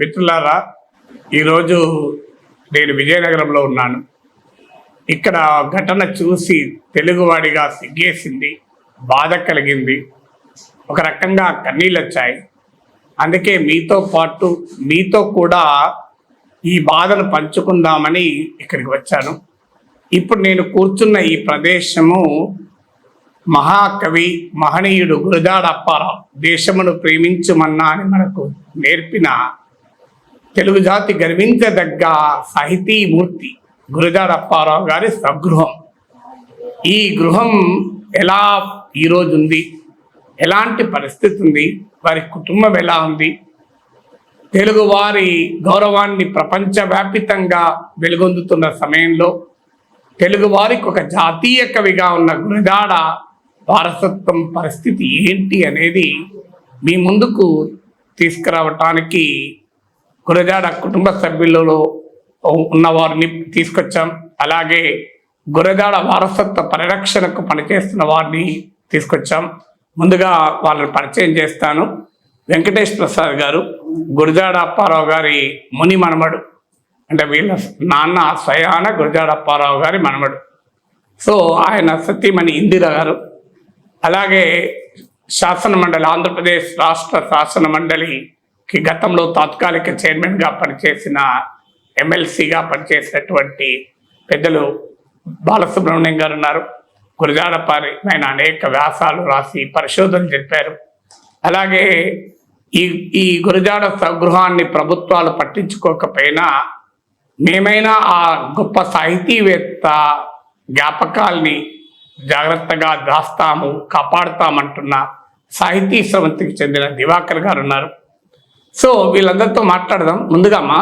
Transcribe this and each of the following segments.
మిత్రులారా ఈరోజు నేను విజయనగరంలో ఉన్నాను. ఇక్కడ ఘటన చూసి తెలుగువాడిగా సిగ్గేసింది బాధ కలిగింది. ఒక రకంగా కన్నీళ్ళు వచ్చాయి అందుకే మీతో పాటు మీతో కూడా ఈ బాధను పంచుకుందామని ఇక్కడికి వచ్చాను. ఇప్పుడు నేను కూర్చున్న ఈ ప్రదేశము మహాకవి మహనీయుడు గురజాడ అప్పారావు దేశమును ప్రేమించుమన్నా అని మనకు నేర్పిన తెలుగు జాతి గర్వించదగ్గ సాహితీమూర్తి గురజాడ అప్పారావు గారి స్వగృహం. ఈ గృహం ఎలా ఈరోజు ఉంది? ఎలాంటి పరిస్థితి ఉంది? వారి కుటుంబం ఎలా ఉంది? తెలుగు వారి గౌరవాన్ని ప్రపంచవ్యాపితంగా వెలుగొందుతున్న సమయంలో తెలుగు వారికి ఒక జాతీయ కవిగా ఉన్న గురజాడ వారసత్వం పరిస్థితి ఏంటి అనేది మీ ముందుకు తీసుకురావటానికి గురజాడ కుటుంబ సభ్యులలో ఉన్నవారిని తీసుకొచ్చాం. అలాగే గురజాడ వారసత్వ పరిరక్షణకు పనిచేస్తున్న వారిని తీసుకొచ్చాం. ముందుగా వాళ్ళని పరిచయం చేస్తాను. వెంకటేష్ ప్రసాద్ గారు గురజాడ అప్పారావు గారి ముని మనమడు. అంటే వీళ్ళ నాన్న స్వయాన గురజాడ అప్పారావు గారి మనమడు. సో ఆయన సతీమణి ఇందిర గారు. అలాగే శాసన మండలి ఆంధ్రప్రదేశ్ రాష్ట్ర శాసన మండలి గతంలో తాత్కాలిక చైర్మన్గా పనిచేసిన ఎమ్మెల్సీగా పనిచేసినటువంటి పెద్దలు బాలసుబ్రహ్మణ్యం గారు ఉన్నారు. గురజాడపారి ఆయన అనేక వ్యాసాలు రాసి పరిశోధనలు చెప్పారు. అలాగే ఈ ఈ గురజాడ స్వగృహాన్ని ప్రభుత్వాలు పట్టించుకోకపోయినా మేమైనా ఆ గొప్ప సాహితీవేత్త జ్ఞాపకాల్ని జాగ్రత్తగా దాస్తాము కాపాడుతామంటున్న సాహితీ సమితికి చెందిన దివాకర్ గారు ఉన్నారు. సో వీళ్ళందరితో మాట్లాడదాం. ముందుగా అమ్మా.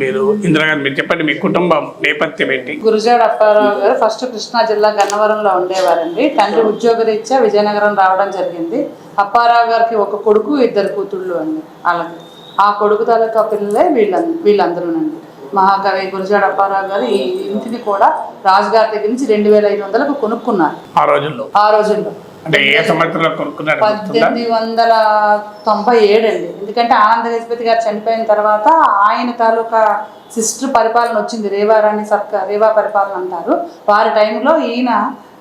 మీరు ఇందిరాగారు మీరు చెప్పండి మీ కుటుంబం నేపథ్యం ఏంటి? గురుజాడ అప్పారావు గారు ఫస్ట్ కృష్ణా జిల్లా గన్నవరంలో ఉండేవారండి. తండ్రి ఉద్యోగరీత్యా విజయనగరం రావడం జరిగింది. అప్పారావు గారికి ఒక కొడుకు ఇద్దరు కూతుళ్ళు అండి వాళ్ళకి. ఆ కొడుకు తాలూకా పిల్లలే వీళ్ళ వీళ్ళందరూనండి. మహాకవి గురుజాడ అప్పారావు గారు ఈ ఇంటిని కూడా రాజుగారి దగ్గర నుంచి రెండు వేల ఐదు వందలకు కొనుక్కున్నారు. ఆ రోజుల్లో? ఆ రోజుల్లో. అంటే ఏ సంవత్సరంలో కొనుక్కున్నారు? పద్దెనిమిది వందల తొంభై ఏడు అండి. ఎందుకంటే ఆనంద గజపతి గారు చనిపోయిన తర్వాత ఆయన తాలూకా సిస్టర్ పరిపాలన వచ్చింది రేవారాణి సర్కార్ రేవా పరిపాలన అంటారు. వారి టైంలో ఈయన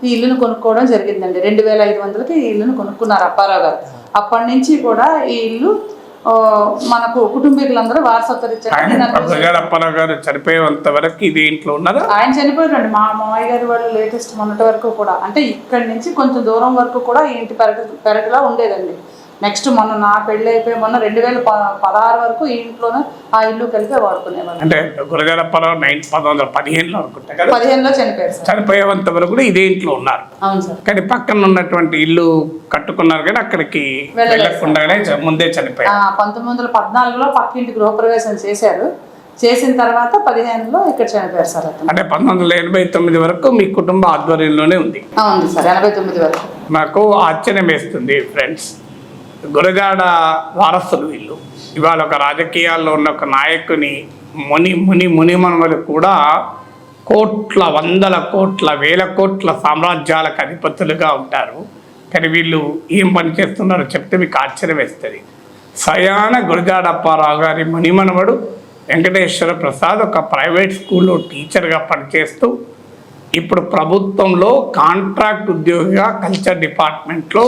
ఈ ఇల్లును కొనుక్కోవడం జరిగిందండి. రెండు వేల ఐదు వందలకి ఈ ఇల్లును కొనుక్కున్నారు అప్పారావు గారు. అప్పటి నుంచి కూడా ఈ ఇల్లు మనకు కుటుంబీకులందరూ వారసత్వ రీత్యా ఆయన గురజాడ అప్పారావు గారు చనిపోయేంత వరకు ఇది ఇంట్లో ఉన్నారా? ఆయన చనిపోయారండి మా మామయ్య గారి వాళ్ళు లేటెస్ట్ మొన్నటి వరకు కూడా. అంటే ఇక్కడి నుంచి కొంచెం దూరం వరకు కూడా ఇంటి పెరట పెరటలా ఉండేదండి. నెక్స్ట్ మొన్న నా పెళ్ళి అయిపోయి మొన్న రెండు వేల పదహారు వరకు ఈ ఇంట్లోనే ఆ ఇల్లు కలిపి వాడుకునేవాళ్ళు. అంటే గురజాడ అప్పారావు నైన్ పంతొమ్మిది వందల పదిహేనులో అనుకుంటా కదా? పదిహేనులో చనిపోయారు సార్. చనిపోయేంత వరకు కూడా ఇదే ఇంట్లో ఉన్నారు. అవును సార్. కానీ పక్కన ఉన్నటువంటి ఇల్లు కట్టుకున్నారు కానీ అక్కడికి వెళ్ళకుండానే ముందే చనిపోయారు. పంతొమ్మిది వందల పద్నాలుగులో పక్కింటి గృహప్రవేశం చేశారు. చేసిన తర్వాత పదిహేనులో ఇక్కడ చనిపోయారు సార్ అంటే పంతొమ్మిది వందల ఎనభై తొమ్మిది వరకు మీ కుటుంబ ఆధ్వర్యంలోనే ఉంది. ఉంది సార్ ఎనభై తొమ్మిది వరకు. నాకు ఆశ్చర్యం వేస్తుంది ఫ్రెండ్స్ గురజాడ వారసులు వీళ్ళు. ఇవాళ ఒక రాజకీయాల్లో ఉన్న ఒక నాయకుని ముని ముని మునిమనుమలు కూడా కోట్ల వందల కోట్ల వేల కోట్ల సామ్రాజ్యాలకు అధిపతులుగా ఉంటారు. కానీ వీళ్ళు ఏం పని చేస్తున్నారో చెప్తే మీకు ఆశ్చర్యం వేస్తుంది. సయాన గురజాడప్పారావు గారి మునిమనవడు వెంకటేశ్వర ప్రసాద్ ఒక ప్రైవేట్ స్కూల్లో టీచర్గా పనిచేస్తూ ఇప్పుడు ప్రభుత్వంలో కాంట్రాక్ట్ ఉద్యోగిగా కల్చర్ డిపార్ట్మెంట్లో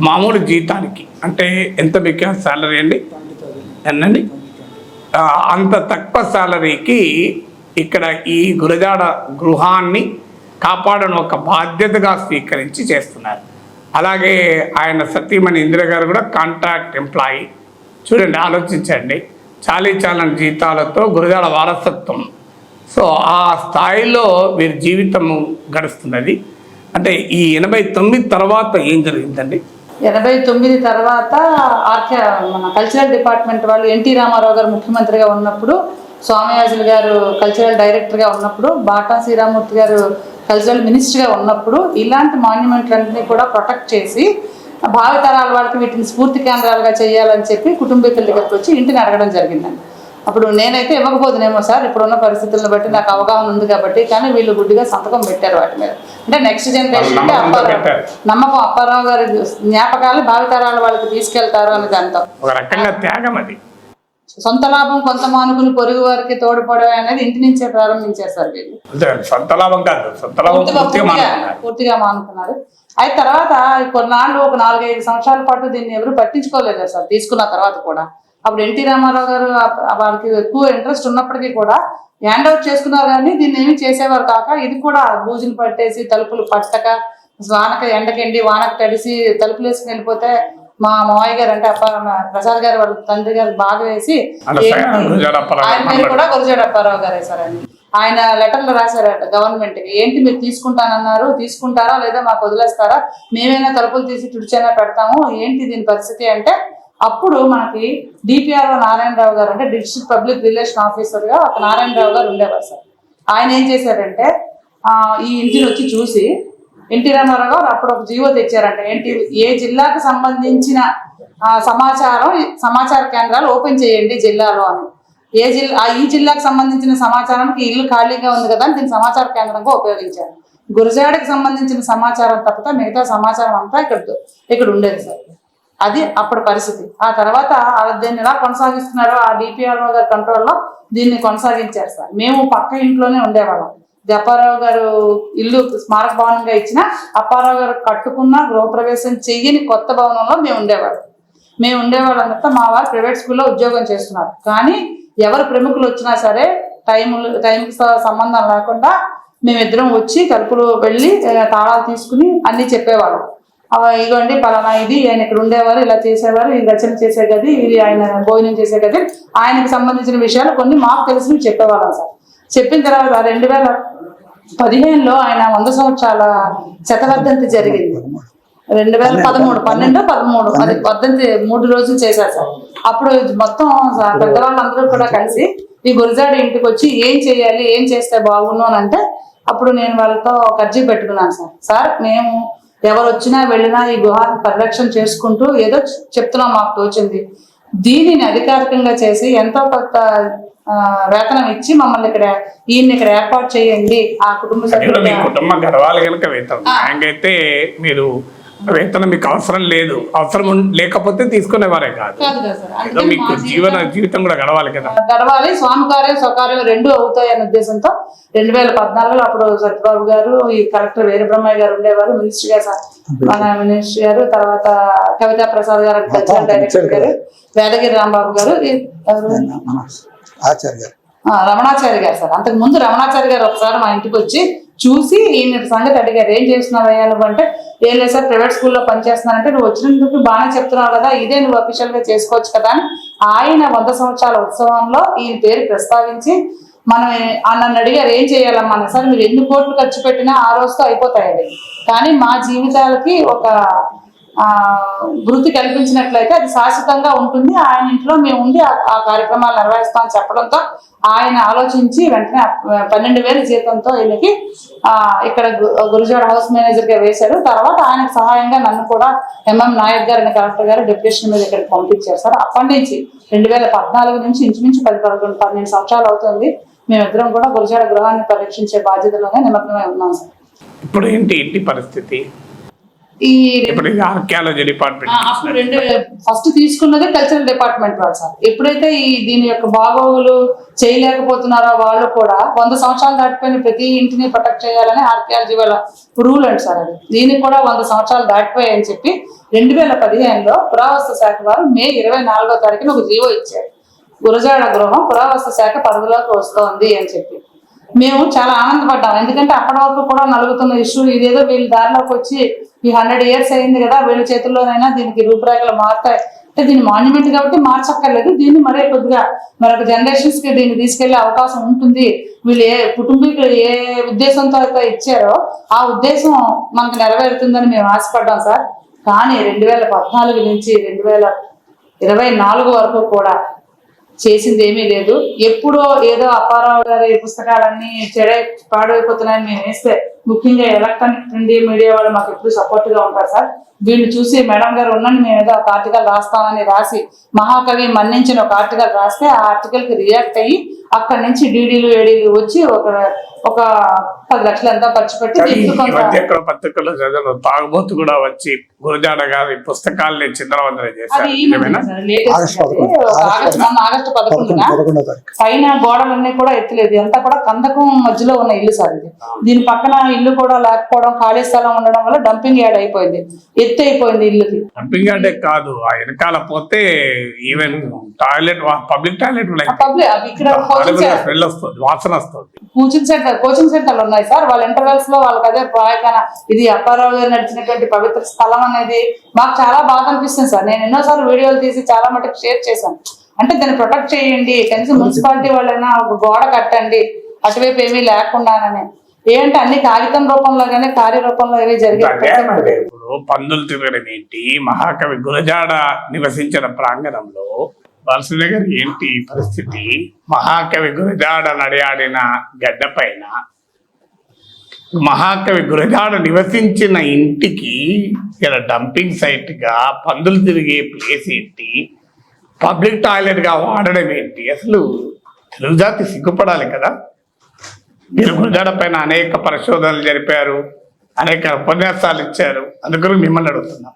మామూలు జీతానికి అంటే ఎంత మీకు శాలరీ అండి? ఎన్నండి? అంత తక్కువ శాలరీకి ఇక్కడ ఈ గురజాడ గృహాన్ని కాపాడడం ఒక బాధ్యతగా స్వీకరించి చేస్తున్నారు. అలాగే ఆయన సతీమణి ఇందిర గారు కూడా కాంట్రాక్ట్ ఎంప్లాయీ. చూడండి ఆలోచించండి. చాలీ చాలని జీతాలతో గురజాడ వారసత్వం. సో ఆ స్థాయిలో వీరి జీవితం గడుస్తున్నది. అంటే ఈ ఎనభై తొమ్మిది తర్వాత ఏం జరిగిందండి? ఎనభై తొమ్మిది తర్వాత ఆర్కే మన కల్చరల్ డిపార్ట్మెంట్ వాళ్ళు ఎన్టీ రామారావు గారు ముఖ్యమంత్రిగా ఉన్నప్పుడు స్వామియాజులు గారు కల్చరల్ డైరెక్టర్గా ఉన్నప్పుడు బాటా శ్రీరామూర్తి గారు కల్చరల్ మినిస్టర్గా ఉన్నప్పుడు ఇలాంటి మాన్యుమెంట్లన్నీ కూడా ప్రొటెక్ట్ చేసి భావితరాల వాళ్ళకి వీటిని స్ఫూర్తి కేంద్రాలుగా చేయాలని చెప్పి కుటుంబీకుల దగ్గరికి వచ్చి ఇంటిని అడగడం జరిగిందండి. అప్పుడు నేనైతే ఇవ్వకపోదునేమో సార్ ఇప్పుడున్న పరిస్థితులను బట్టి నాకు అవగాహన ఉంది కాబట్టి కానీ వీళ్ళు గుడ్డిగా సంతకం పెట్టారు వాటి మీద. అంటే నెక్స్ట్ జనరేషన్ నమ్మకంతో అప్పారావు. నమ్మకం అప్పారావు గారి జ్ఞాపకాలు భావితరాల వాళ్ళకి తీసుకెళ్తారు అని దాంతో సొంత లాభం కొంత మానుకుని పొరుగు వారికి తోడ్పడమే అనేది ఇంటి నుంచే ప్రారంభించారు సార్ వీళ్ళు. అంటే సొంత లాభం కాదు సొంత లాభం పూర్తిగా పూర్తిగా పూర్తిగా మానుకున్నారు. పూర్తిగా మానుకున్నారు. అయితే తర్వాత కొన్నాళ్ళు ఒక నాలుగైదు సంవత్సరాల పాటు దీన్ని ఎవరు పట్టించుకోలేదు సార్ తీసుకున్న తర్వాత కూడా. అప్పుడు ఎన్టీ రామారావు గారు వారికి ఎక్కువ ఇంట్రెస్ట్ ఉన్నప్పటికీ కూడా హ్యాండ్ అవుట్ చేసుకున్నారు కానీ దీన్ని ఏమి చేసేవారు కాక ఇది కూడా బూజులు పట్టేసి తలుపులు పట్టక వానక ఎండకెండి వానక తడిసి తలుపులు వేసుకుని వెళ్ళిపోతే మా మావయ్య గారు అంటే అప్ప ప్రసాద్ గారు వాళ్ళ తండ్రి గారు బాగా వేసి ఆయన పేరు కూడా గురజాడ అప్పారావు గారే సార్ అని. ఆయన లెటర్లు రాశారట గవర్నమెంట్కి. ఏంటి మీరు తీసుకుంటానన్నారు? తీసుకుంటారా లేదా మాకు వదిలేస్తారా? మేమైనా తలుపులు తీసి తుడిచైనా పెడతాము. ఏంటి దీని పరిస్థితి అంటే అప్పుడు మనకి డిపిఆర్ఓ నారాయణరావు గారు అంటే డిస్ట్రిక్ట్ పబ్లిక్ రిలేషన్ ఆఫీసర్గా ఒక నారాయణరావు గారు ఉండేవారు సార్. ఆయన ఏం చేశారంటే ఆ, ఈ ఇంటిని వచ్చి చూసి ఎన్టీ రామారావు గారు అప్పుడు ఒక జీవో తెచ్చారంట. ఏంటి? ఏ జిల్లాకు సంబంధించిన సమాచారం సమాచార కేంద్రాలు ఓపెన్ చేయండి జిల్లాలో అని. ఏ జిల్లా ఈ జిల్లాకు సంబంధించిన సమాచారానికి ఇల్లు ఖాళీగా ఉంది కదా అని దీన్ని సమాచార కేంద్రంగా ఉపయోగించారు. గురజాడకి సంబంధించిన సమాచారం తప్పితే మిగతా సమాచారం అంతా ఇక్కడ ఇక్కడ ఉండేది సార్. అది అప్పటి పరిస్థితి. ఆ తర్వాత దీన్ని ఎలా కొనసాగిస్తున్నారో ఆ డిపిఆర్ఓ గారి కంట్రోల్లో దీన్ని కొనసాగించారు సార్. మేము పక్క ఇంట్లోనే ఉండేవాళ్ళం. ఇది అప్పారావు గారు ఇల్లు స్మారక భవనంగా ఇచ్చిన అప్పారావు గారు కట్టుకున్న గృహప్రవేశం చెయ్యని కొత్త భవనంలో మేము ఉండేవాళ్ళం. మేము ఉండేవాళ్ళంతా మా వారు ప్రైవేట్ స్కూల్లో ఉద్యోగం చేస్తున్నారు. కానీ ఎవరు ప్రముఖులు వచ్చినా సరే టైములు టైంకి సంబంధం లేకుండా మేమిద్దరం వచ్చి తలుపులు వెళ్ళి తాళాలు తీసుకుని అన్నీ చెప్పేవాళ్ళం. ఇదిగోండి పలానా ఇది ఆయన ఇక్కడ ఉండేవారు ఇలా చేసేవారు ఈ రచన చేసే గది ఇది ఆయన భోజనం చేసే గది. ఆయనకు సంబంధించిన విషయాలు కొన్ని మాకు తెలిసినవి చెప్పేవాళ్ళం సార్. చెప్పిన తర్వాత రెండు వేల పదిహేనులో ఆయన వంద సంవత్సరాల శతవర్ధంతి జరిగింది. రెండు వేల పదమూడు పన్నెండు పదమూడు అది వర్ధంతి మూడు రోజులు చేశారు సార్. అప్పుడు మొత్తం పెద్దవాళ్ళందరూ కూడా కలిసి ఈ గురజాడ ఇంటికి వచ్చి ఏం చేయాలి ఏం చేస్తే బాగుండు అని అంటే అప్పుడు నేను వాళ్ళతో అర్జీ పెట్టుకున్నాను సార్. సార్ మేము ఎవరు వచ్చినా వెళ్ళినా ఈ గుహాన్ని పరిరక్షణ చేసుకుంటూ ఏదో చెప్తున్నాం మాకు తోచింది. దీనిని అధికారికంగా చేసి ఎంతో కొంత ఆ, వేతనం ఇచ్చి మమ్మల్ని ఇక్కడ ఈయన్ని ఇక్కడ ఏర్పాటు చేయండి. ఆ కుటుంబ సభ్యులు కుటుంబం గడవాలి కనుక వేతనం ఆయనకైతే మీరు వేతనం మీకు అవసరం లేదు. అవసరం లేకపోతే తీసుకునేవారే కాదు. కాదు కదా సార్. ఏదో అందుకని మీకు జీవన జీవితం కూడా గడవాలి కదా. గడవాలి. స్వామి కార్యం స్వకార్యం రెండు అవుతాయి అనే ఉద్దేశంతో రెండు వేల పద్నాలుగులో అప్పుడు సత్యబాబు గారు ఈ కలెక్టర్ వీరబ్రహ్మయ్య గారు ఉండేవారు. మినిస్టర్ గారు మన మినిస్టర్ గారు తర్వాత కవితా ప్రసాద్ గారు డైరెక్టర్ గారు. వేదగిరి రాంబాబు గారు ఆచార్య గారు. ఆ, రమణాచారి గారు సార్. అంతకు ముందు రమణాచారి గారు ఒకసారి మా ఇంటికి వచ్చి చూసి ఈయన సంగతి అడిగారు. ఏం చేస్తున్నావు అయ్యా నువ్వు అంటే ఏం లేదు సార్ ప్రైవేట్ స్కూల్లో పనిచేస్తున్నానంటే నువ్వు వచ్చినందుకు బాగానే చెప్తున్నావు కదా ఇదే నువ్వు అఫీషియల్గా చేసుకోవచ్చు కదా అని ఆయన వంద సంవత్సరాల ఉత్సవంలో ఈయన పేరు ప్రస్తావించి మనం ఆ నన్ను అడిగారు ఏం చేయాలమ్మా సార్ మీరు ఎన్ని కోట్లు ఖర్చు పెట్టినా ఆ రోజుతో అయిపోతాయండి. కానీ మా జీవితాలకి ఒక వృత్తి కల్పించినట్లయితే అది శాశ్వతంగా ఉంటుంది. ఆయన ఇంట్లో మేము ఉండి ఆ- ఆ కార్యక్రమాలు నిర్వహిస్తామని చెప్పడంతో ఆయన ఆలోచించి వెంటనే పన్నెండు వేల జీతంతో వీళ్ళకి ఆ ఇక్కడ గురుజోడ గురుజాడ హౌస్ మేనేజర్గా వేశారు. తర్వాత ఆయనకు సహాయంగా నన్ను కూడా ఎంఎం నాయక్ గారు కలెక్టర్ గారు డెప్యుటేషన్ మీద ఇక్కడికి పంపించారు. సార్ అప్పటి నుంచి రెండు వేల పద్నాలుగు నుంచి ఇంచుమించు పది పదకొండు పన్నెండు సంవత్సరాలు అవుతుంది. మేమిద్దరం కూడా గురుజాడ గృహాన్ని పరీక్షించే బాధ్యతలోనే నిమగ్నమై ఉన్నాం సార్. ఇప్పుడు ఏంటి ఇంటి పరిస్థితి? ఈ ఆర్కియాలజీ డిపార్ట్మెంట్ అప్పుడు రెండు ఫస్ట్ తీసుకున్నదే కల్చరల్ డిపార్ట్మెంట్ వాళ్ళు సార్. ఎప్పుడైతే ఈ దీని యొక్క బాగోగులు చేయలేకపోతున్నారో వాళ్ళు కూడా వంద సంవత్సరాలు దాటిపోయిన ప్రతి ఇంటిని ప్రొటెక్ట్ చేయాలని ఆర్కియాలజీ వాళ్ళ రూల్ అండి సార్ అది. దీనికి కూడా వంద సంవత్సరాలు దాటిపోయాయని చెప్పి రెండు వేల పదిహేనులో పురావస్తు శాఖ వారు మే ఇరవై నాలుగో తారీఖున ఒక జీవో ఇచ్చారు. గురజాడ గృహం పురావస్తు శాఖ పరిధిలోకి వస్తోంది అని చెప్పి. మేము చాలా ఆనందపడ్డాం. ఎందుకంటే అప్పటి వరకు కూడా నలుగుతున్న ఇష్యూ ఇదేదో వీళ్ళ దారిలోకి వచ్చి ఈ హండ్రెడ్ ఇయర్స్ అయింది కదా వీళ్ళ చేతుల్లోనైనా దీనికి రూపురేఖలు మారుతాయి. అంటే దీని మాన్యుమెంట్ కాబట్టి మార్చక్కర్లేదు దీన్ని మరే కొద్దిగా మరొక జనరేషన్స్కి దీన్ని తీసుకెళ్ళే అవకాశం ఉంటుంది. వీళ్ళు ఏ కుటుంబీకులు ఏ ఉద్దేశంతో అయితే ఇచ్చారో ఆ ఉద్దేశం మనకు నెరవేరుతుందని మేము ఆశపడ్డాం సార్. కానీ రెండు వేల పద్నాలుగు నుంచి రెండు వేల ఇరవై నాలుగు వరకు కూడా చేసింది ఏమీ లేదు. ఎప్పుడో ఏదో అప్పారావు గారి పుస్తకాలన్నీ చెడ పాడైపోతున్నాయని మేము వేస్తే ముఖ్యంగా ఎలక్ట్రానిక్ ప్రింట్ మీడియా వాళ్ళు మాకు ఎప్పుడు సపోర్ట్గా ఉంటారు సార్. వీళ్ళు చూసి మేడం గారు ఉండండి మేము ఏదో ఒక ఆర్టికల్ రాస్తామని రాసి మహాకవి మన్నించిన ఒక ఆర్టికల్ రాస్తే ఆ ఆర్టికల్కి రియాక్ట్ అయ్యి అక్కడి నుంచి డీడీలు ఏడీలు వచ్చి ఒక ఒక పది లక్షలు ఎంతో ఖర్చు పెట్టి పత్రికల్లో చదివాను తాగుబోతు కూడా వచ్చి గురజాడ గారి పుస్తకాల్ని చిందరవందన చేశారు. ఆగస్టు పదకొండున పైన గోడలన్నీ కూడా ఎత్తులేదు. అంతా కూడా కందకం మధ్యలో ఉన్న ఇల్లు సార్ ఇది. దీని పక్కన ఇల్లు కూడా లేకపోవడం ఖాళీ స్థలం ఉండడం వల్ల డంపింగ్ యార్డ్ అయిపోయింది. ఎత్తు అయిపోయింది ఇల్లుకి. డంపింగ్ అంటే కాదు ఆ వెనకాల పోతే ఈవెన్ టాయిలెట్ పబ్లిక్ టాయిలెట్ ఇక్కడ వస్తుంది వాసన వస్తుంది. కోచింగ్ సెంటర్ కోచింగ్ సెంటర్లు ఉన్నాయి సార్. వాళ్ళ ఇంటర్వెల్స్లో వాళ్ళకి అదే ప్రాయకన ఇది అప్పారావు గారు నడిచినటువంటి పవిత్ర స్థలం అనేది మాకు చాలా బాధ అనిపిస్తుంది సార్. నేను ఎన్నోసార్లు వీడియోలు తీసి చాలా మటుకు షేర్ చేశాను. అంటే దాన్ని ప్రొటెక్ట్ చేయండి. కనీసం మున్సిపాలిటీ వాళ్ళైనా ఒక గోడ కట్టండి. అటువైపు ఏమీ లేకుండానని. ఏంటంటే అన్ని కాగితం రూపంలో కానీ కార్యరూపంలో మరి జరిగాయి ఇప్పుడు పందులు తిరగడం ఏంటి? మహాకవి గురజాడ నివసించిన ప్రాంగణంలో వలస దగ్గర ఏంటి పరిస్థితి? మహాకవి గురజాడ నడియాడిన గడ్డ పైన మహాకవి గురజాడ నివసించిన ఇంటికి ఇక్కడ డంపింగ్ సైట్గా పందులు తిరిగే ప్లేస్ ఏంటి? పబ్లిక్ టాయిలెట్గా వాడడం ఏంటి? అసలు తెలుగు జాతి సిగ్గుపడాలి కదా. మీరు గురజాడ పైన అనేక పరిశోధనలు జరిపారు అనేక ఉపన్యాసాలు ఇచ్చారు. అందుకని మిమ్మల్ని అడుగుతున్నాం.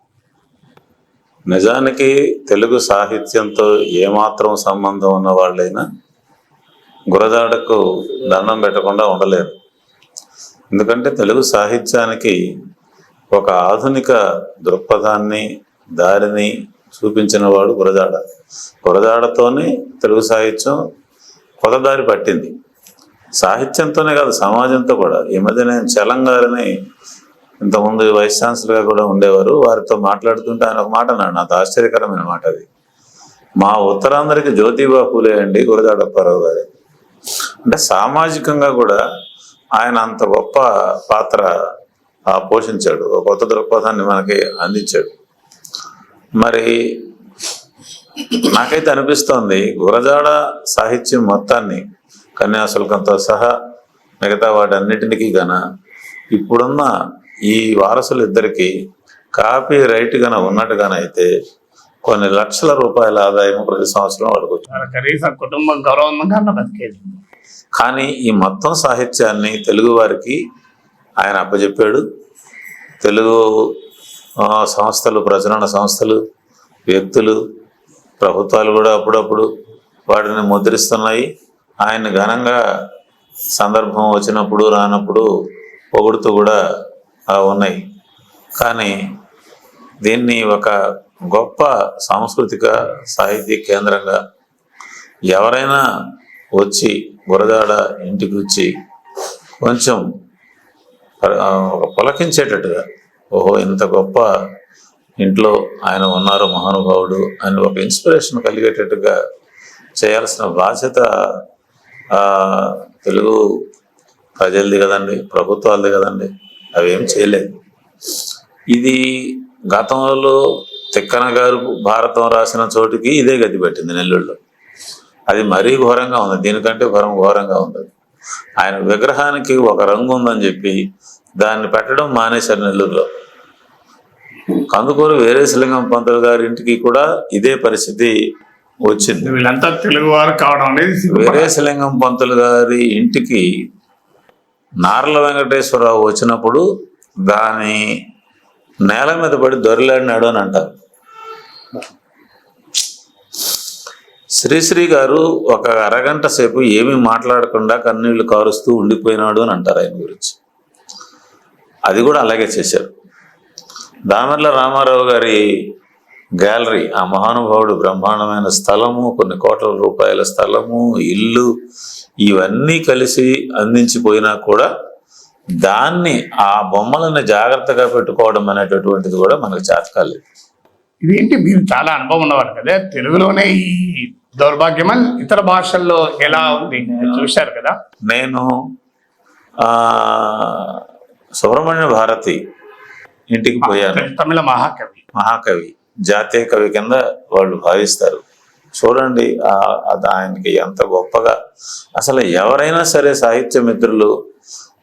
నిజానికి తెలుగు సాహిత్యంతో ఏమాత్రం సంబంధం ఉన్న వాళ్ళైనా గురదాడకు దండం పెట్టకుండా ఉండలేరు. ఎందుకంటే తెలుగు సాహిత్యానికి ఒక ఆధునిక దృక్పథాన్ని దారిని చూపించిన వాడు గురదాడ గురదాడతోనే తెలుగు సాహిత్యం కొత్త దారి పట్టింది. సాహిత్యంతోనే కాదు సమాజంతో కూడా. ఈ మధ్య నేను చలం గారిని ఇంతకుముందు వైస్ ఛాన్సలర్గా కూడా ఉండేవారు. వారితో మాట్లాడుతుంటే ఆయన ఒక మాట అన్నాడు. నాకు ఆశ్చర్యకరమైన మాట అది. మా ఉత్తరాంధ్రకి జ్యోతిబా పూలే అండి గురదాడప్పారావు గారు. అంటే సామాజికంగా కూడా ఆయన అంత గొప్ప పాత్ర పోషించాడు. ఒక కొత్త దృక్పథాన్ని మనకి అందించాడు. మరి నాకైతే అనిపిస్తోంది గురజాడ సాహిత్యం మొత్తాన్ని కన్యాశుల్కంతో సహా మిగతా వాటన్నిటికీ గన ఇప్పుడున్న ఈ వారసులు ఇద్దరికి కాపీ రైట్ గన ఉన్నట్టుగానైతే కొన్ని లక్షల రూపాయల ఆదాయం ప్రతి సంవత్సరం వాడికి కనీసం కుటుంబం గౌరవంగా బతికేది. కానీ ఈ మొత్తం సాహిత్యాన్ని తెలుగు వారికి ఆయన అప్పచెప్పాడు తెలుగు సంస్థలు ప్రచురణ సంస్థలు వ్యక్తులు ప్రభుత్వాలు కూడా అప్పుడప్పుడు వాటిని ముద్రిస్తున్నాయి. ఆయన ఘనంగా సందర్భం వచ్చినప్పుడు రానప్పుడు పొగుడుతూ కూడా ఆ, ఉన్నాయి. కానీ దీన్ని ఒక గొప్ప సాంస్కృతిక సాహిత్య కేంద్రంగా ఎవరైనా వచ్చి గురదాడ ఇంటికి వచ్చి కొంచెం పులకించేటట్టుగా ఓహో ఇంత గొప్ప ఇంట్లో ఆయన ఉన్నారు మహానుభావుడు అని ఒక ఇన్స్పిరేషన్ కలిగేటట్టుగా చేయాల్సిన బాధ్యత తెలుగు ప్రజలది కదండి ప్రభుత్వాలది కదండి అవి ఏం చేయలేదు. ఇది గతంలో తిక్కన గారు భారతం రాసిన చోటుకి ఇదే గది పెట్టింది నెల్లూరులో. అది మరీ ఘోరంగా ఉంది దీనికంటే ఘోరం ఘోరంగా ఉంది. ఆయన విగ్రహానికి ఒక రంగు ఉందని చెప్పి దాన్ని పెట్టడం మానేశారు నెల్లూరులో. కందుకూరు వీరేశలింగం పంతులు గారి ఇంటికి కూడా ఇదే పరిస్థితి వచ్చింది. వీళ్ళంతా తెలుగు వారు కావడం అనేది. వీరేశలింగం పంతులు గారి ఇంటికి నార్ల వెంకటేశ్వరరావు వచ్చినప్పుడు దాని నేల మీద పడి దొరిలాడినాడు అని అంటారు. శ్రీశ్రీ గారు ఒక అరగంట సేపు ఏమీ మాట్లాడకుండా కన్నీళ్ళు కారుస్తూ ఉండిపోయినాడు అని అంటారు ఆయన గురించి. అది కూడా అలాగే చేశారు. దామెర్ల రామారావు గారి గ్యాలరీ ఆ మహానుభావుడు బ్రహ్మాండమైన స్థలము కొన్ని కోట్ల రూపాయల స్థలము ఇల్లు ఇవన్నీ కలిసి అందించిపోయినా కూడా దాన్ని ఆ బొమ్మలని జాగ్రత్తగా పెట్టుకోవడం అనేటటువంటిది కూడా మనకు చేతకాలేదు ఇదేంటి? మీరు చాలా అనుభవం ఉన్నవారు కదా. తెలుగులోనే ఈ దౌర్భాగ్యమా? ఇతర భాషల్లో ఎలా ఉంది? చూశారు కదా. నేను ఆ సుబ్రహ్మణ్య భారతి ఇంటికి పోయాను. తమిళ మహాకవి. మహాకవి. జాతీయ కవి కింద వాళ్ళు భావిస్తారు. చూడండి ఆయనకి ఎంత గొప్పగా. అసలు ఎవరైనా సరే సాహిత్య మిత్రులు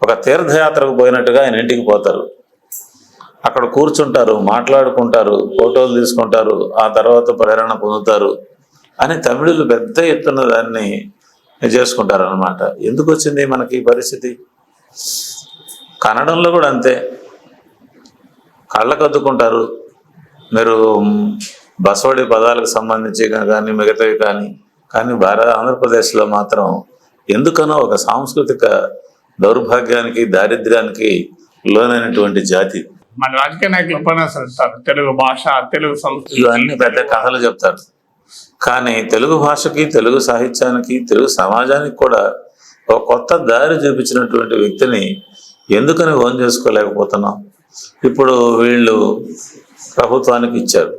ఒక తీర్థయాత్రకు పోయినట్టుగా ఆయన ఇంటికి పోతారు. అక్కడ కూర్చుంటారు మాట్లాడుకుంటారు ఫోటోలు తీసుకుంటారు ఆ తర్వాత ప్రేరణ పొందుతారు అని తమిళులు పెద్ద ఎత్తున దాన్ని చేసుకుంటారు అనమాట ఎందుకు వచ్చింది మనకి ఈ పరిస్థితి? కన్నడంలో కూడా అంతే. కళ్ళకద్దుకుంటారు. మీరు బసవడి పదాలకు సంబంధించి కానీ మిగతావి కానీ కానీ భారత ఆంధ్రప్రదేశ్లో మాత్రం ఎందుకనో ఒక సాంస్కృతిక దౌర్భాగ్యానికి దారిద్ర్యానికి లోనైనటువంటి జాతి. మన రాజకీయ నాయకులు తెలుగు భాష తెలుగు సంస్కృతి. ఇవన్నీ పెద్ద కథలు చెప్తారు. కానీ తెలుగు భాషకి తెలుగు సాహిత్యానికి తెలుగు సమాజానికి కూడా ఒక కొత్త దారి చూపించినటువంటి వ్యక్తిని ఎందుకని ఓన్ చేసుకోలేకపోతున్నాం? ఇప్పుడు వీళ్ళు ప్రభుత్వానికి ఇచ్చారు.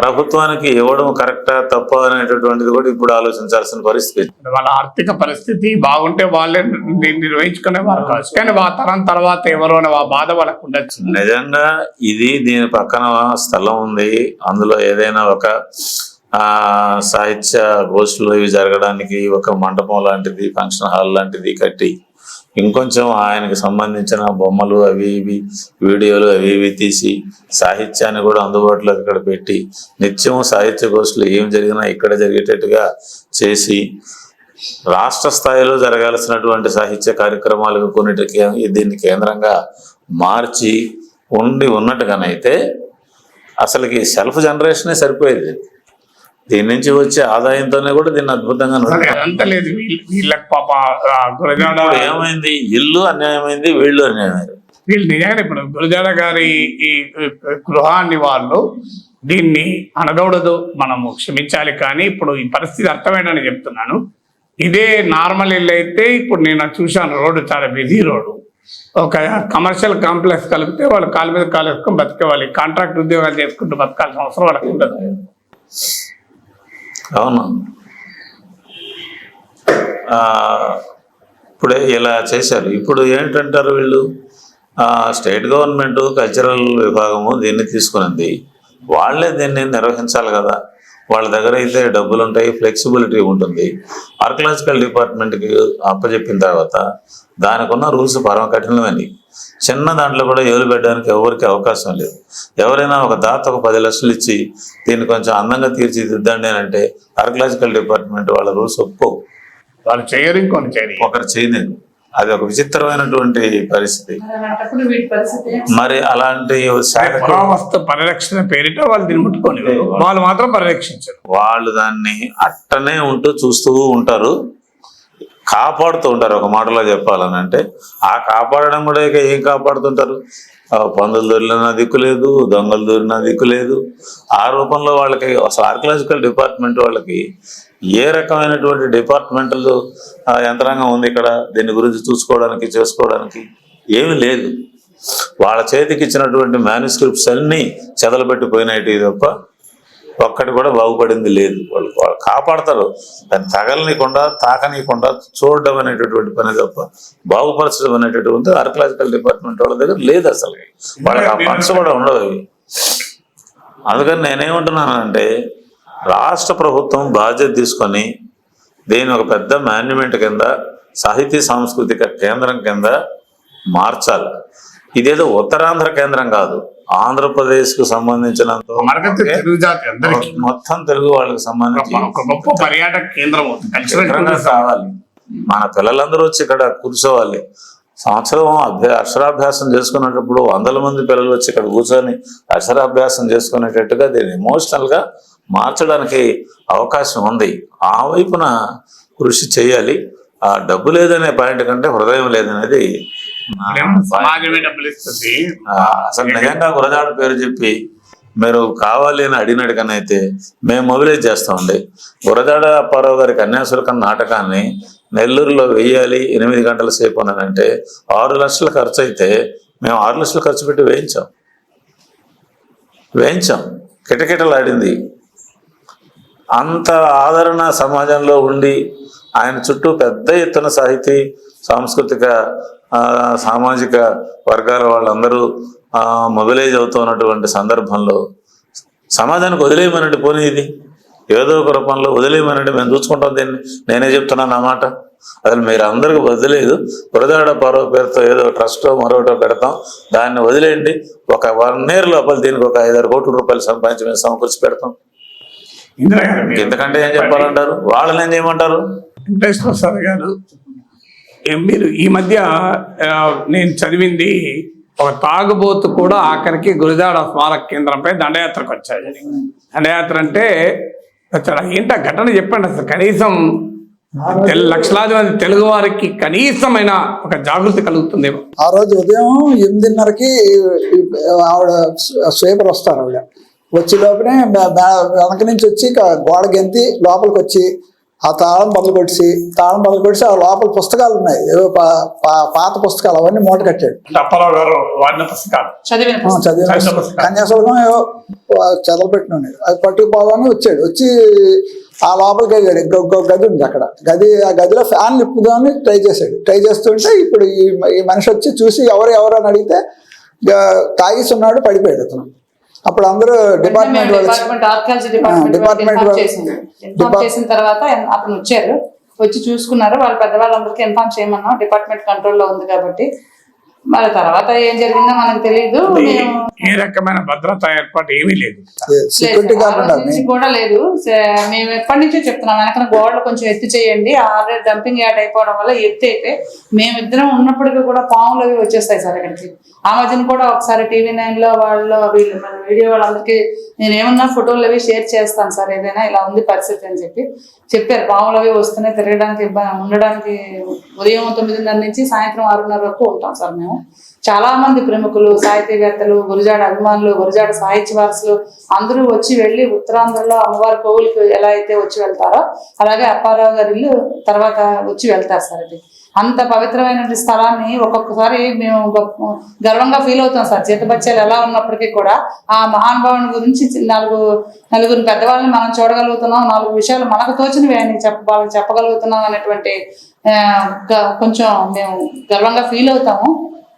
ప్రభుత్వానికి ఇవ్వడం కరెక్టా తప్ప అనేటటువంటిది కూడా ఇప్పుడు ఆలోచించాల్సిన పరిస్థితి. వాళ్ళ ఆర్థిక పరిస్థితి బాగుంటే వాళ్ళే దీన్ని నిర్వహించుకునే వారు కావచ్చు. కానీ ఆ తరం తర్వాత ఎవరు అనే బాధ వాళ్ళకు ఉండొచ్చు. నిజంగా ఇది దీని పక్కన స్థలం ఉంది. అందులో ఏదైనా ఒక ఆ సాహిత్య గోష్ఠులు ఇవి జరగడానికి ఒక మండపం లాంటిది ఫంక్షన్ హాల్ లాంటిది కట్టి ఇంకొంచెం ఆయనకి సంబంధించిన బొమ్మలు అవి ఇవి వీడియోలు అవి ఇవి తీసి సాహిత్యాన్ని కూడా అందుబాటులో ఇక్కడ పెట్టి నిత్యం సాహిత్య గోష్ఠులు ఏం జరిగినా ఇక్కడ జరిగేటట్టుగా చేసి రాష్ట్ర స్థాయిలో జరగాల్సినటువంటి సాహిత్య కార్యక్రమాలకు కొన్నిటికి దీన్ని కేంద్రంగా మార్చి ఉండి ఉన్నట్టుగానైతే అసలుకి సెల్ఫ్ జనరేషనే సరిపోయేది. దీని నుంచి వచ్చే ఆదాయంతోనే కూడా దీన్ని అద్భుతంగా. అదంతా లేదు. వీళ్ళ- వీళ్ళకి పాప ఏమైంది? ఇల్లు అన్యాయమైంది వీళ్ళు అన్యాయమైంది. వీళ్ళు నిజంగా ఇప్పుడు గురజాడ గారి ఈ గృహాన్ని వాళ్ళు దీన్ని అనకూడదు మనము క్షమించాలి. కానీ ఇప్పుడు ఈ పరిస్థితి అర్థమైందని చెప్తున్నాను. ఇదే నార్మల్ ఇల్లు అయితే ఇప్పుడు నేను చూశాను రోడ్డు చాలా బిజీ రోడ్డు. ఒక కమర్షియల్ కాంప్లెక్స్ కలిపితే వాళ్ళు కాలు మీద కాలు వేసుకొని బతికేవాలి కాంట్రాక్ట్ ఉద్యోగాలు చేసుకుంటూ బతకాల్సిన అవసరం వాళ్ళకి ఉండదు. అవును. ఇప్పుడే ఇలా చేశారు. ఇప్పుడు ఏంటంటారు వీళ్ళు? స్టేట్ గవర్నమెంట్ కల్చరల్ విభాగము దీన్ని తీసుకునింది. వాళ్ళే దీన్ని నిర్వహించాలి కదా. వాళ్ళ దగ్గర అయితే డబ్బులు ఉంటాయి ఫ్లెక్సిబిలిటీ ఉంటుంది ఆర్కలాజికల్ డిపార్ట్మెంట్కి అప్పచెప్పిన తర్వాత దానికి ఉన్న రూల్స్ పరమ కఠినమైనవి చిన్న దాంట్లో కూడా ఏలు పెట్టడానికి ఎవరికి అవకాశం లేదు. ఎవరైనా ఒక దాత ఒక పది లక్షలు ఇచ్చి దీన్ని కొంచెం అందంగా తీర్చిదిద్దండి అని అంటే ఆర్కలాజికల్ డిపార్ట్మెంట్ వాళ్ళ రూల్స్ ఒప్పుకోవు. వాళ్ళు చేయరు ఇంకొని చేయరు. ఒకరు చేయలేదు అది ఒక విచిత్రమైనటువంటి పరిస్థితి. మరి అలాంటి పరిరక్షణ పేరిట వాళ్ళు దీన్ని ముట్టుకొని వాళ్ళు మాత్రం పరిరక్షించరు. వాళ్ళు దాన్ని అట్టనే ఉంటూ చూస్తూ ఉంటారు కాపాడుతూ ఉంటారు. ఒక మాటలో చెప్పాలని అంటే ఆ కాపాడడం కూడా ఇక ఏం కాపాడుతుంటారు? ఆ పందులు దొరిన దిక్కు లేదు దొంగలు దొరిన దిక్కు లేదు. ఆ రూపంలో వాళ్ళకి అసలు ఆర్కలాజికల్ డిపార్ట్మెంట్ వాళ్ళకి ఏ రకమైనటువంటి డిపార్ట్మెంటల్ యంత్రాంగం ఉంది ఇక్కడ? దీని గురించి చూసుకోవడానికి చేసుకోవడానికి ఏమీ లేదు. వాళ్ళ చేతికి ఇచ్చినటువంటి మేనుస్క్రిప్ట్స్ అన్నీ చెదలబెట్టిపోయినాయి తప్ప ఒక్కటి కూడా బాగుపడింది లేదు. వాళ్ళు వాళ్ళు కాపాడతారు. దాన్ని తగలనీయకుండా తాకనీయకుండా చూడడం అనేటటువంటి పని తప్ప బాగుపరచడం అనేటటువంటి ఆర్కలాజికల్ డిపార్ట్మెంట్ వాళ్ళ దగ్గర లేదు అసలు. వాళ్ళకి ఆ ఫండ్స్ కూడా అవి. అందుకని నేనేమంటున్నానంటే రాష్ట్ర ప్రభుత్వం బాధ్యత తీసుకొని దీని ఒక పెద్ద మాన్యుమెంట్ కింద సాహితీ సాంస్కృతిక కేంద్రం కింద మార్చాలి. ఇదేదో ఉత్తరాంధ్ర కేంద్రం కాదు. ఆంధ్రప్రదేశ్కు సంబంధించినంత మొత్తం తెలుగు వాళ్ళకి సంబంధించి పర్యాటక కేంద్రం కావాలి. మన పిల్లలందరూ వచ్చి ఇక్కడ కూర్చోవాలి. సంవత్సరం అభ్యా అక్షరాభ్యాసం చేసుకునేటప్పుడు వందల మంది పిల్లలు వచ్చి ఇక్కడ కూర్చొని అక్షరాభ్యాసం చేసుకునేటట్టుగా దీన్ని ఎమోషనల్గా మార్చడానికి అవకాశం ఉంది. ఆ వైపున కృషి చేయాలి. ఆ డబ్బు లేదనే పాయింట్ కంటే హృదయం లేదనేది అసలు నిజంగా గురజాడ పేరు చెప్పి మీరు కావాలి అని అడిగినట్టుగానైతే మేము మొబిలైజ్ చేస్తామండి గురజాడ అప్పారావు గారి కన్యాశుల్కం నాటకాన్ని నెల్లూరులో వెయ్యాలి ఎనిమిది గంటల సేపు అని అంటే ఆరు లక్షల ఖర్చు అయితే మేము ఆరు లక్షలు ఖర్చు పెట్టి వేయించాం. వేయించాం. కిటకిటలాడింది. అంత ఆదరణ సమాజంలో ఉండి ఆయన చుట్టూ పెద్ద ఎత్తున సాహితీ సాంస్కృతిక సామాజిక వర్గాల వాళ్ళందరూ మొబిలైజ్ అవుతున్నటువంటి సందర్భంలో సమాజానికి వదిలేయమనండి పోనీ ఇది. ఏదో ఒక రూపంలో వదిలేయమనండి మేము చూసుకుంటాం దీన్ని. నేనే చెప్తున్నాను అన్నమాట అసలు మీరు అందరికి వదిలేదు. బురదాడ పర్వ పేరుతో ఏదో ట్రస్టో మరొకటో పెడతాం దాన్ని వదిలేయండి. ఒక వన్ ఇయర్ లోపల దీనికి ఒక ఐదారు కోట్ల రూపాయలు సంపాదించి మేము సమకూర్చి పెడతాం. ఇంతకంటే ఏం చెప్పాలంటారు? వాళ్ళని ఏం చేయమంటారు? వెంకటేశ్వర ప్రసాద్ గారు మీరు ఈ మధ్య నేను చదివింది ఒక తాగుబోతు కూడా ఆఖరికి గురిజాడ స్మారక కేంద్రంపై దండయాత్రకు వచ్చాడు దండయాత్ర అంటే ఏంటి ఆ ఘటన చెప్పండి అసలు? కనీసం లక్షలాది మంది తెలుగు వారికి కనీసమైన ఒక జాగృతి కలుగుతుందేమో. ఆ రోజు ఉదయం ఎనిమిదిన్నరకి ఆవిడ స్వీపర్ వస్తారు ఆవిడ. వచ్చి లోపలే వెనక నుంచి వచ్చి గోడ గెంతి లోపలికి వచ్చి ఆ తాళం బదులు కొట్టి తాళం బదులు కొట్టి ఆ లోపల పుస్తకాలు ఉన్నాయి. పా- పాత పుస్తకాలు అవన్నీ మూట కట్టాడు. అప్పారావు గారు వాడిన పుస్తకాలు. చదివిన. కన్యాశుల్కం అది పట్టుకుపోదామని వచ్చాడు. వచ్చి ఆ లోపలికి వెళ్ళాడు. గది ఉంది అక్కడ. గది ఆ గదిలో ఫ్యాన్ నిప్పుదామని ట్రై చేశాడు. ట్రై చేస్తుంటే ఇప్పుడు ఈ మనిషి వచ్చి చూసి ఎవరు ఎవరు అని అడిగితే గా- తాగేసి ఉన్నాడు పడిపోయాడు అతను. అప్పుడు అందరూ డిపార్ట్మెంట్ డిపార్ట్మెంట్ చేసిన తర్వాత అతను వచ్చారు. వచ్చి చూసుకున్నారు. వాళ్ళ పెద్దవాళ్ళందరికీ ఇన్ఫార్మ్ చేయమన్నాం. డిపార్ట్మెంట్ కంట్రోల్లో ఉంది కాబట్టి. మరి తర్వాత ఏం జరిగిందో మనకు తెలియదు మేము ఏ రకమైన భద్రతా ఏర్పాటు ఏమీ లేదు. కూడా లేదు. మేము ఎప్పటి నుంచో చెప్తున్నాం. వెనకన గోడలు కొంచెం ఎత్తు చేయండి. ఆల్రెడీ డంపింగ్ యార్డ్ అయిపోవడం వల్ల ఎత్తు అయితే మేమిద్దరం ఉన్నప్పటికీ కూడా పాములు అవి వచ్చేస్తాయి సార్ ఇక్కడికి. ఆ మధ్యన కూడా ఒకసారి టీవీ నైన్లో వాళ్ళు వీళ్ళు మన వీడియో వాళ్ళందరికీ నేను ఏమన్నా ఫోటోలు అవి షేర్ చేస్తాను సార్ ఏదైనా ఇలా ఉంది పరిస్థితి అని చెప్పి. చెప్పారు పాములు అవి వస్తున్నాయి తిరగడానికి ఉండడానికి ఉదయం తొమ్మిదిన్నర నుంచి సాయంత్రం ఆరున్నర వరకు ఉంటాం సార్ మేము. చాలా మంది ప్రముఖులు సాహితీవేత్తలు గురుజాడ అభిమానులు గురుజాడ సాహిత్య వారసులు అందరూ వచ్చి వెళ్ళి ఉత్తరాంధ్రలో అమ్మవారి కోవులకి ఎలా అయితే వచ్చి వెళ్తారో అలాగే అప్పారావు గారి ఇల్లు తర్వాత వచ్చి వెళ్తారు సార్ అది అంత పవిత్రమైన స్థలాన్ని ఒక్కొక్కసారి మేము గర్వంగా ఫీల్ అవుతాం సార్. చేతబచ్చాలు ఎలా ఉన్నప్పటికీ కూడా ఆ మహానుభావుని గురించి నాలుగు నలుగురు పెద్దవాళ్ళని మనం చూడగలుగుతున్నాం. నాలుగు విషయాలు మనకు తోచినవి ఆయన చెప్ప వాళ్ళకి చెప్పగలుగుతున్నాం అనేటువంటి కొంచెం మేము గర్వంగా ఫీల్ అవుతాము.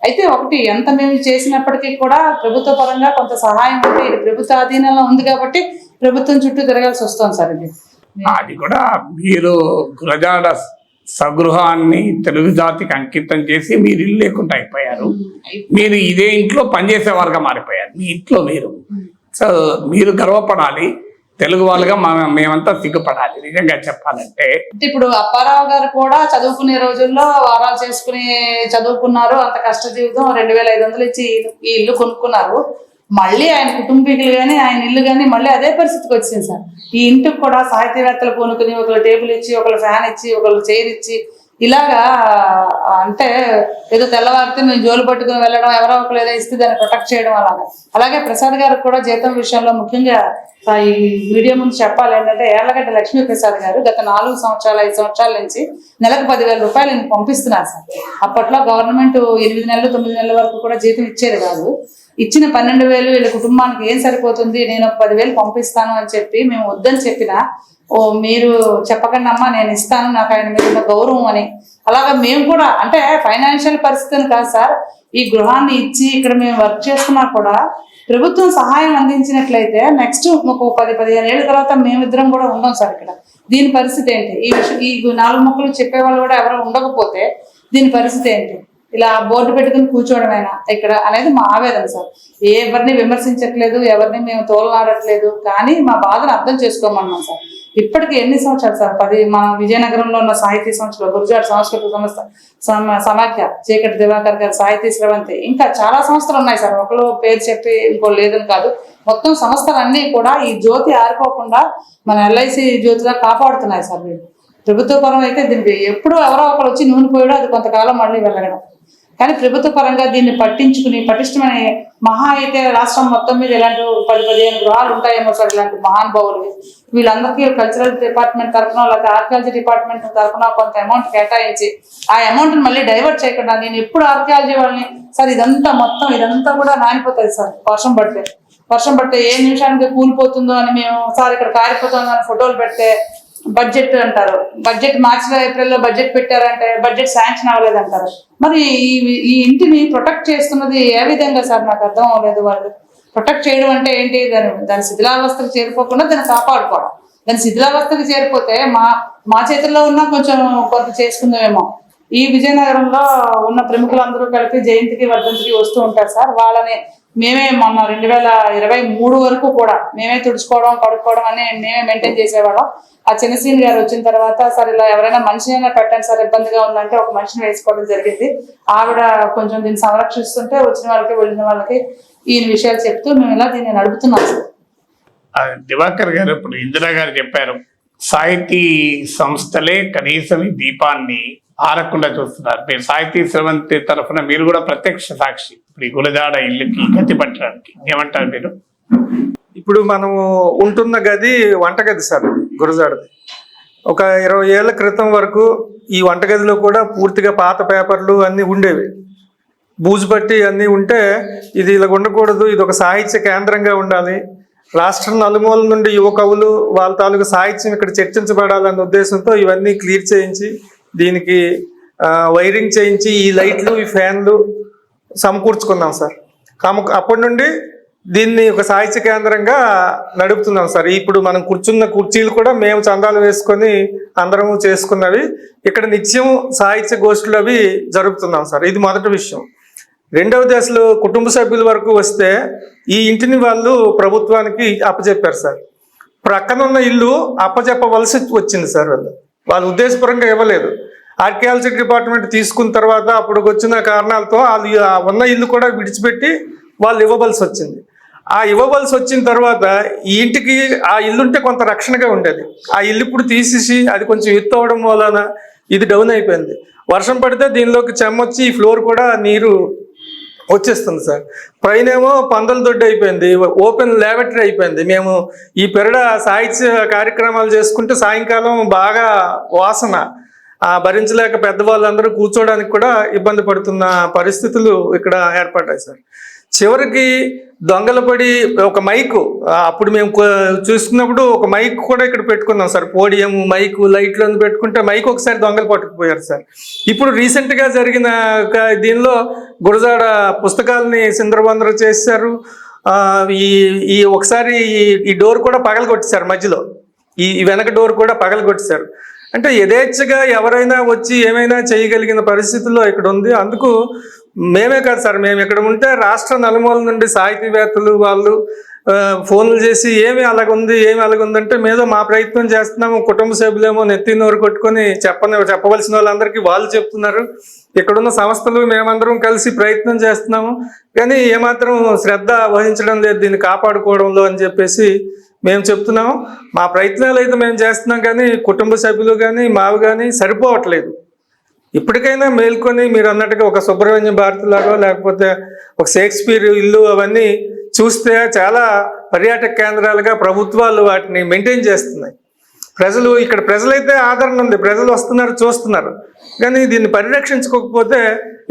అయితే ఒకటి ఎంత మేము చేసినప్పటికీ కూడా ప్రభుత్వ పరంగా కొంత సహాయం ఉంటే ఇది ప్రభుత్వ ఆధీనంలో ఉంది కాబట్టి ప్రభుత్వం చుట్టూ తిరగాల్సి వస్తుంది సార్ ఇది. అది కూడా మీరు గురజాడ సగృహాన్ని తెలుగు జాతికి అంకితం చేసి మీరు ఇల్లు లేకుండా అయిపోయారు. మీరు ఇదే ఇంట్లో పనిచేసేవారుగా మారిపోయారు. మీ ఇంట్లో మీరు. సో మీరు గర్వపడాలి. తెలుగు వాళ్ళుగా మేమంతా సిగ్గుపడాలి. నిజంగా చెప్పాలంటే. ఇప్పుడు అప్పారావు గారు కూడా చదువుకునే రోజుల్లో వారాలు చేసుకుని చదువుకున్నారు. అంత కష్ట జీవితం రెండు వేల ఐదు వందలు ఇచ్చి ఈ ఇల్లు కొనుక్కున్నారు. మళ్ళీ ఆయన కుటుంబీకులు కానీ ఆయన ఇల్లు కానీ మళ్ళీ అదే పరిస్థితికి వచ్చింది సార్. ఈ ఇంటికి కూడా సాహిత్యవేత్తలు పూనుకుని ఒకళ్ళు టేబుల్ ఇచ్చి ఒకళ్ళు ఫ్యాన్ ఇచ్చి ఒకళ్ళు చైర్ ఇచ్చి ఇలాగా అంటే ఏదో తెల్లవారితే మేము జోలు పట్టుకుని వెళ్ళడం ఎవరో ఒకరు ఏదో ఇస్తే దాన్ని ప్రొటెక్ట్ చేయడం అలాగా. అలాగే ప్రసాద్ గారికి కూడా జీతం విషయంలో ముఖ్యంగా ఈ మీడియా ముందు చెప్పాలి ఏంటంటే ఏర్లగడ్డ లక్ష్మీ ప్రసాద్ గారు గత నాలుగు సంవత్సరాలు ఐదు సంవత్సరాల నుంచి నెలకు పదివేల రూపాయలు పంపిస్తున్నారు సార్. అప్పట్లో గవర్నమెంట్ ఎనిమిది నెలలు తొమ్మిది నెలల వరకు కూడా జీతం ఇచ్చేది కాదు. ఇచ్చిన పన్నెండు వేలు వీళ్ళ కుటుంబానికి ఏం సరిపోతుంది? నేను ఒక పదివేలు పంపిస్తాను అని చెప్పి మేము వద్దని చెప్పిన ఓ మీరు చెప్పకండి అమ్మా నేను ఇస్తాను నాకు ఆయన మీద ఉన్న గౌరవం అని. అలాగా మేము కూడా అంటే ఫైనాన్షియల్ పరిస్థితిని కాదు సార్ ఈ గృహాన్ని ఇచ్చి ఇక్కడ మేము వర్క్ చేస్తున్నా కూడా ప్రభుత్వం సహాయం అందించినట్లయితే నెక్స్ట్ ఒక పది పదిహేను ఏళ్ళ తర్వాత మేమిద్దరం కూడా ఉన్నాం సార్ ఇక్కడ. దీని పరిస్థితి ఏంటి? ఈ విషయం ఈ నాలుగు మొక్కలు చెప్పేవాళ్ళు కూడా ఎవరో ఉండకపోతే దీని పరిస్థితి ఏంటి? ఇలా బోర్డు పెట్టుకుని అయినా ఇక్కడ అనేది మా ఆవేదన సార్. ఎవరిని విమర్శించట్లేదు ఎవరిని మేము తోలనాడట్లేదు కానీ మా బాధను అర్థం చేసుకోమన్నాం సార్. ఇప్పటికి ఎన్ని సంవత్సరాలు సార్? పది మన విజయనగరంలో ఉన్న సాహితీ సంస్థలు గురుజాడ సాంస్కృతిక సంస్థ సమాఖ్య చీకటి దివాకర్ గారి సాహితీ స్రవంతి. ఇంకా చాలా సంస్థలు ఉన్నాయి సార్. ఒకరు పేరు చెప్పి ఇంకో లేదని కాదు. మొత్తం సంస్థలన్నీ కూడా ఈ జ్యోతి ఆరిపోకుండా మన ఎల్ఐసి జ్యోతిగా కాపాడుతున్నాయి సార్ వీళ్ళు. ప్రభుత్వ పరం అయితే దీనికి ఎప్పుడు ఎవరో ఒకరు వచ్చి నూనె పోయడం అది కొంతకాలం మళ్ళీ వెళ్ళగడం కానీ ప్రభుత్వ పరంగా దీన్ని పట్టించుకుని పటిష్టమైన మహా అయితే రాష్ట్రం మొత్తం మీద ఇలాంటి పది పదిహేను గృహాలు ఉంటాయేమో సార్ ఇలాంటి మహానుభావులు వీళ్ళందరికీ కల్చరల్ డిపార్ట్మెంట్ తరఫున లేకపోతే ఆర్కియాలజీ డిపార్ట్మెంట్ తరఫున కొంత అమౌంట్ కేటాయించి ఆ అమౌంట్ మళ్ళీ డైవర్ట్ చేయకుండా నేను ఎప్పుడు ఆర్కియాలజీ వాళ్ళని సార్ ఇదంతా మొత్తం ఇదంతా కూడా నానిపోతుంది సార్ వర్షం పడితే. వర్షం పడితే ఏ నిమిషానికి కూలిపోతుందో అని మేము సార్ ఇక్కడ కారిపోతుందో అని ఫోటోలు పెడితే బడ్జెట్ అంటారు. బడ్జెట్ మార్చి ఏప్రిల్లో బడ్జెట్ పెట్టారంటే బడ్జెట్ శాంక్షన్ అవ్వలేదు అంటారు. మరి ఈ ఇంటిని ప్రొటెక్ట్ చేస్తున్నది ఏ విధంగా సార్ నాకు అర్థం అవ్వలేదు వాళ్ళు ప్రొటెక్ట్ చేయడం అంటే ఏంటి? దాని దాని శిథిలావస్థకు చేరిపోకుండా దాన్ని కాపాడుకోవడం. దాని శిథిలావస్థకు చేరిపోతే మా మా చేతుల్లో ఉన్న కొంచెం కొంత చేసుకుందామేమో. ఈ విజయనగరంలో ఉన్న ప్రముఖులందరూ కలిపి జయంతికి వర్ధంతికి వస్తూ ఉంటారు సార్. వాళ్ళని మేమే మొన్న రెండు వేల ఇరవై మూడు వరకు కూడా మేమే తుడుచుకోవడం కడుక్కోవడం అని మేమే మెయింటైన్ చేసేవాళ్ళం. ఆ చిన్నసీని గారు వచ్చిన తర్వాత సార్ ఇలా ఎవరైనా మనిషినైనా అయినా పెట్టండి సార్ ఇబ్బందిగా ఉందంటే ఒక మనిషిని వేసుకోవడం జరిగింది. ఆవిడ కొంచెం దీన్ని సంరక్షిస్తుంటే వచ్చిన వాళ్ళకి వెళ్ళిన వాళ్ళకి ఈ విషయాలు చెప్తూ మేము ఇలా దీన్ని నడుపుతున్నాం సార్. దివాకర్ గారు ఇప్పుడు ఇందిరా గారు చెప్పారు సాహితీ సంస్థలే కనీసం ఈ దీపాన్ని ఆరకుండా చూస్తున్నారు. మీరు సాహితీ శ్రవంతి తరఫున మీరు కూడా ప్రత్యక్ష సాక్షి. ఇప్పుడు ఈ గులజాడ ఇల్లుకి గతి పట్టడానికి. ఏమంటారు మీరు? ఇప్పుడు మనము ఉంటున్న గది వంటగది సార్ గురజాడది. ఒక ఇరవై ఏళ్ళ క్రితం వరకు ఈ వంటగదిలో కూడా పూర్తిగా పాత పేపర్లు అన్నీ ఉండేవి. బూజు పట్టి అన్నీ ఉంటే ఇది ఇలా ఉండకూడదు ఇది ఒక సాహిత్య కేంద్రంగా ఉండాలి. రాష్ట్రం నలుమూల నుండి యువ కవులు వాళ్ళ తాలూకు సాహిత్యం ఇక్కడ చర్చించబడాలన్న ఉద్దేశంతో ఇవన్నీ క్లియర్ చేయించి దీనికి వైరింగ్ చేయించి ఈ లైట్లు ఈ ఫ్యాన్లు సమకూర్చుకున్నాం సార్. కాము అప్పటి నుండి దీన్ని ఒక సాహిత్య కేంద్రంగా నడుపుతున్నాం సార్. ఇప్పుడు మనం కూర్చున్న కుర్చీలు కూడా మేము చందాలు వేసుకొని అందరం చేసుకున్నవి ఇక్కడ నిత్యం సాహిత్య గోష్ఠులు అవి జరుపుతున్నాం సార్. ఇది మొదటి విషయం. రెండవ దశలో కుటుంబ సభ్యుల వరకు వస్తే ఈ ఇంటిని వాళ్ళు ప్రభుత్వానికి అప్పచెప్పారు సార్. ప్రక్కన ఉన్న ఇల్లు అప్పచెప్పవలసి వచ్చింది సార్ వాళ్ళు. వాళ్ళు ఉద్దేశపరంగా ఇవ్వలేదు. ఆర్కియాలజీ డిపార్ట్మెంట్ తీసుకున్న తర్వాత అప్పుడు వచ్చిన కారణాలతో వాళ్ళు ఉన్న ఇల్లు కూడా విడిచిపెట్టి వాళ్ళు ఇవ్వవలసి వచ్చింది. ఆ ఇవ్వవలసి వచ్చిన తర్వాత ఈ ఇంటికి ఆ ఇల్లు ఉంటే కొంత రక్షణగా ఉండేది. ఆ ఇల్లు ఇప్పుడు తీసేసి అది కొంచెం ఎత్తు అవడం వలన ఇది డౌన్ అయిపోయింది. వర్షం పడితే దీనిలోకి చెమ్మొచ్చి ఈ ఫ్లోర్ కూడా నీరు వచ్చేస్తుంది సార్. పైన ఏమో పందల దొడ్డి అయిపోయింది ఓపెన్ ల్యాబరేటరీ అయిపోయింది. మేము ఈ పెరడ సాహిత్య కార్యక్రమాలు చేసుకుంటే సాయంకాలం బాగా వాసన భరించలేక పెద్దవాళ్ళందరూ కూర్చోడానికి కూడా ఇబ్బంది పడుతున్న పరిస్థితులు ఇక్కడ ఏర్పడ్డాయి సార్. చివరికి దొంగలు పడి ఒక మైకు అప్పుడు మేము చూస్తున్నప్పుడు చూసుకున్నప్పుడు ఒక మైక్ కూడా ఇక్కడ పెట్టుకున్నాం సార్. పోడియం మైకు లైట్లు అని పెట్టుకుంటే మైక్ ఒకసారి దొంగలు పట్టుకుపోయారు సార్. ఇప్పుడు రీసెంట్గా జరిగిన ఒక దీనిలో గురజాడ పుస్తకాలని సిందరబందర చేశారు. ఈ ఈ ఒకసారి ఈ- డోర్ కూడా పగల మధ్యలో. ఈ వెనక డోర్ కూడా పగల సార్. అంటే యథేచ్ఛగా ఎవరైనా వచ్చి ఏమైనా చేయగలిగిన పరిస్థితుల్లో ఇక్కడ ఉంది. అందుకు మేమే కాదు సార్ మేము ఇక్కడ ఉంటే రాష్ట్ర నలుమూల నుండి సాహితీవేత్తలు వాళ్ళు ఫోన్లు చేసి ఏమి అలాగుంది ఏమి అలాగుందంటే మేదో మా ప్రయత్నం చేస్తున్నాము కుటుంబ సభ్యులేమో నెత్తి నోరు కొట్టుకొని చెప్పని చెప్పవలసిన వాళ్ళందరికీ వాళ్ళు చెప్తున్నారు. ఇక్కడున్న సంస్థలు మేమందరం కలిసి ప్రయత్నం చేస్తున్నాము. కానీ ఏమాత్రం శ్రద్ధ వహించడం లేదు దీన్ని కాపాడుకోవడంలో అని చెప్పేసి మేము చెప్తున్నాం మా ప్రయత్నాలు అయితే మేము చేస్తున్నాం కానీ కుటుంబ సభ్యులు కానీ మావి కానీ సరిపోవట్లేదు. ఇప్పటికైనా మేల్కొని మీరు అన్నట్టుగా ఒక సుబ్రహ్మణ్య భారతిలాగో లేకపోతే ఒక షేక్స్పియర్ ఇల్లు అవన్నీ చూస్తే చాలా పర్యాటక కేంద్రాలుగా ప్రభుత్వాలు వాటిని మెయింటైన్ చేస్తున్నాయి. ప్రజలు ఇక్కడ ప్రజలైతే ఆదరణ ఉంది ప్రజలు వస్తున్నారు చూస్తున్నారు. కానీ దీన్ని పరిరక్షించుకోకపోతే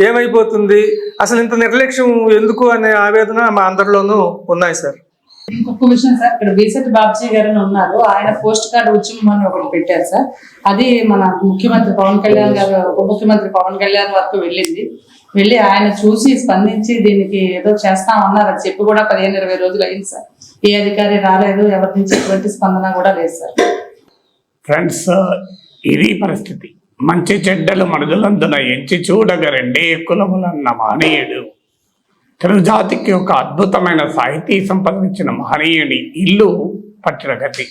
ఏమైపోతుంది? అసలు ఇంత నిర్లక్ష్యం ఎందుకు అనే ఆవేదన మా అందరిలోనూ ఉన్నాయి సార్. ఇంకొక విషయం సార్ ఇక్కడ బీసెట్ బాబ్జీ గారు అని ఉన్నారు. ఆయన పోస్ట్ కార్డ్ ఉద్యమం ఒకటి పెట్టారు సార్. అది మన ముఖ్యమంత్రి పవన్ కళ్యాణ్ గారు ఉప ముఖ్యమంత్రి పవన్ కళ్యాణ్ వరకు వెళ్ళింది. వెళ్ళి ఆయన చూసి స్పందించి దీనికి ఏదో చేస్తామన్నారు అది చెప్పి కూడా పదిహేను ఇరవై రోజులు అయింది సార్. ఏ అధికారి రాలేదు ఎవరి నుంచి ఎటువంటి స్పందన కూడా లేదు సార్. ఫ్రెండ్స్ ఇది పరిస్థితి. మంచి చెడ్డలు మనుషులందున ఎంచి చూడగ రెండే కులములన్న మహనీయుడు తెలుగు జాతికి ఒక అద్భుతమైన సాహితీ సంపాదించిన మహనీయుని ఇల్లు పట్టిన గతి.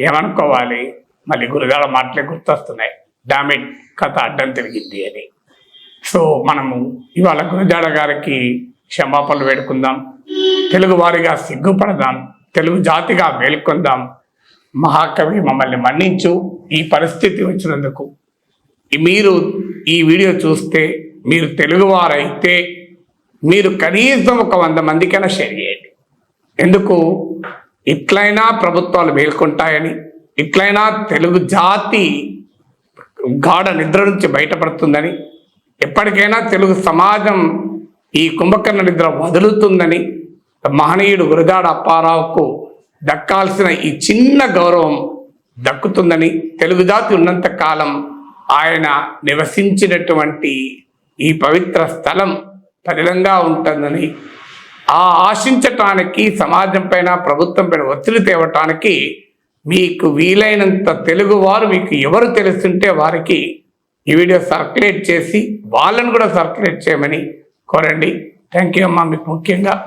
ఏమనుకోవాలి? మళ్ళీ గురుగాల మాటలే గుర్తొస్తున్నాయి. డామిట్ కథ అడ్డం తిరిగింది అని. సో మనము ఇవాళ గురుజాడ గారికి క్షమాపణలు వేడుకుందాం. తెలుగు వారిగా సిగ్గుపడదాం. తెలుగు జాతిగా మేల్కొందాం. మహాకవి మమ్మల్ని మన్నించు. ఈ పరిస్థితి వచ్చినందుకు. మీరు ఈ వీడియో చూస్తే మీరు తెలుగువారైతే మీరు కనీసం ఒక వంద మందికైనా షేర్ చేయండి. ఎందుకు? ఇట్లయినా ప్రభుత్వాలు మేల్కొంటాయని ఇట్లయినా తెలుగు జాతి గాఢ నిద్ర నుంచి బయటపడుతుందని ఎప్పటికైనా తెలుగు సమాజం ఈ కుంభకర్ణ నిద్ర వదులుతుందని మహనీయుడు గురదాడ అప్పారావుకు దక్కాల్సిన ఈ చిన్న గౌరవం దక్కుతుందని తెలుగు జాతి ఉన్నంత కాలం ఆయన నివసించినటువంటి ఈ పవిత్ర స్థలం పదిలంగా ఉంటుందని. ఆ ఆశించటానికి సమాజం పైన ప్రభుత్వం పైన ఒత్తిడి తేవటానికి మీకు వీలైనంత తెలుగువారు మీకు ఎవరు తెలుస్తుంటే వారికి ఈ వీడియో సర్క్యులేట్ చేసి వాళ్ళని కూడా సర్క్యులేట్ చేయమని కోరండి. థ్యాంక్ యూ అమ్మా మీకు ముఖ్యంగా.